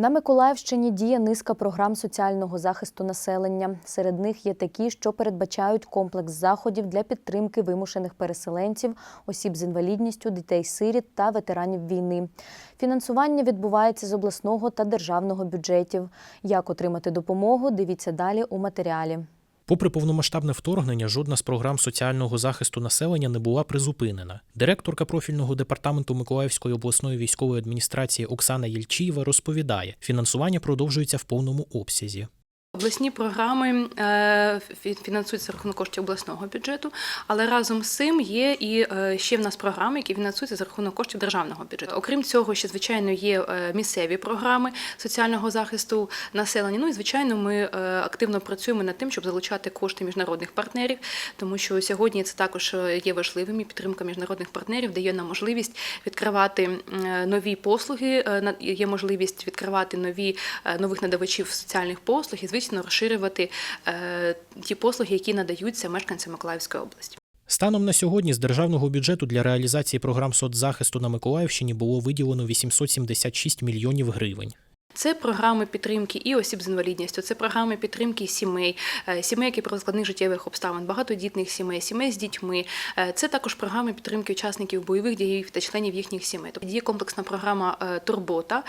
На Миколаївщині діє низка програм соціального захисту населення. Серед них є такі, що передбачають комплекс заходів для підтримки вимушених переселенців, осіб з інвалідністю, дітей-сиріт та ветеранів війни. Фінансування відбувається з обласного та державного бюджетів. Як отримати допомогу? Дивіться далі у матеріалі. Попри повномасштабне вторгнення, жодна з програм соціального захисту населення не була призупинена. Директорка профільного департаменту Миколаївської обласної військової адміністрації Оксана Єльчієва розповідає, фінансування продовжується в повному обсязі. Обласні програми е, фінансуються рахунок коштів обласного бюджету, але разом з цим є і е, ще в нас програми, які фінансуються за рахунок коштів державного бюджету. Окрім цього, ще звичайно є е, місцеві програми соціального захисту населення. Ну і звичайно, ми активно працюємо над тим, щоб залучати кошти міжнародних партнерів, тому що сьогодні це також є важливим і підтримка міжнародних партнерів дає нам можливість відкривати нові послуги, є можливість відкривати нові нових надавачів соціальних послуг і, звісно, розширювати е, ті послуги, які надаються мешканцям Миколаївської області. Станом на сьогодні з державного бюджету для реалізації програм соцзахисту на Миколаївщині було виділено 876 мільйонів гривень. Це програми підтримки і осіб з інвалідністю, це програми підтримки сімей, е, сімей, які при складних життєвих обставин, багатодітних сімей, сімей з дітьми. Е, Це також програми підтримки учасників бойових дій та членів їхніх сімей. Тобто діє комплексна програма Турбота.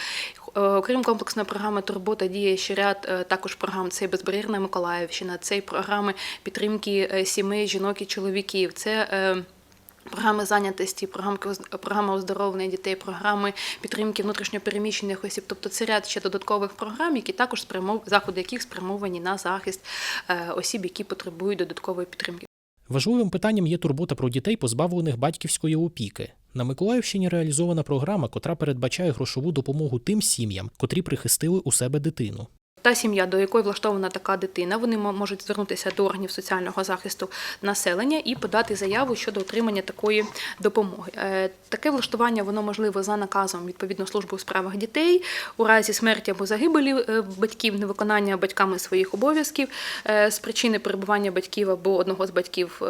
Е, Окрім комплексної програми Турбота діє ще ряд е, також програм. Це безбар'єрна Миколаївщина, це й програми підтримки е, сімей, жінок і чоловіків. Це Програми зайнятості, програма оздоровлення дітей, програми підтримки внутрішньопереміщених осіб. Тобто це ряд ще додаткових програм, які також спрямов... заходи яких спрямовані на захист осіб, які потребують додаткової підтримки. Важливим питанням є турбота про дітей, позбавлених батьківської опіки. На Миколаївщині реалізована програма, котра передбачає грошову допомогу тим сім'ям, котрі прихистили у себе дитину. Та сім'я, до якої влаштована така дитина, вони можуть звернутися до органів соціального захисту населення і подати заяву щодо отримання такої допомоги. Е, Таке влаштування воно можливо за наказом відповідно служби у справах дітей у разі смерті або загибелі е, батьків, невиконання батьками своїх обов'язків е, з причини перебування батьків або одного з батьків.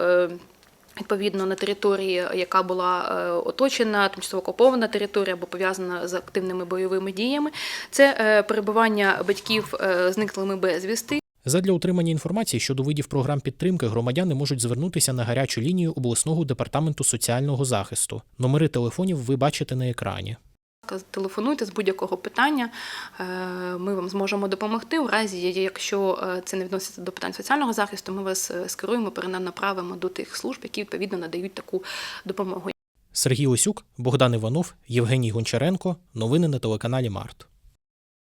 Відповідно на території, яка була е, оточена, тимчасово окупована територія або пов'язана з активними бойовими діями, це е, перебування батьків е, зниклими безвісти. Задля отримання інформації щодо видів програм підтримки громадяни можуть звернутися на гарячу лінію обласного департаменту соціального захисту. Номери телефонів ви бачите на екрані. Телефонуйте з будь-якого питання, е, ми вам зможемо допомогти. У разі, якщо е, це не відноситься до питань соціального захисту, ми вас е, скеруємо, перенаправимо до тих служб, які відповідно надають таку допомогу. Сергій Осюк, Богдан Іванов, Євгеній Гончаренко. Новини на телеканалі Март.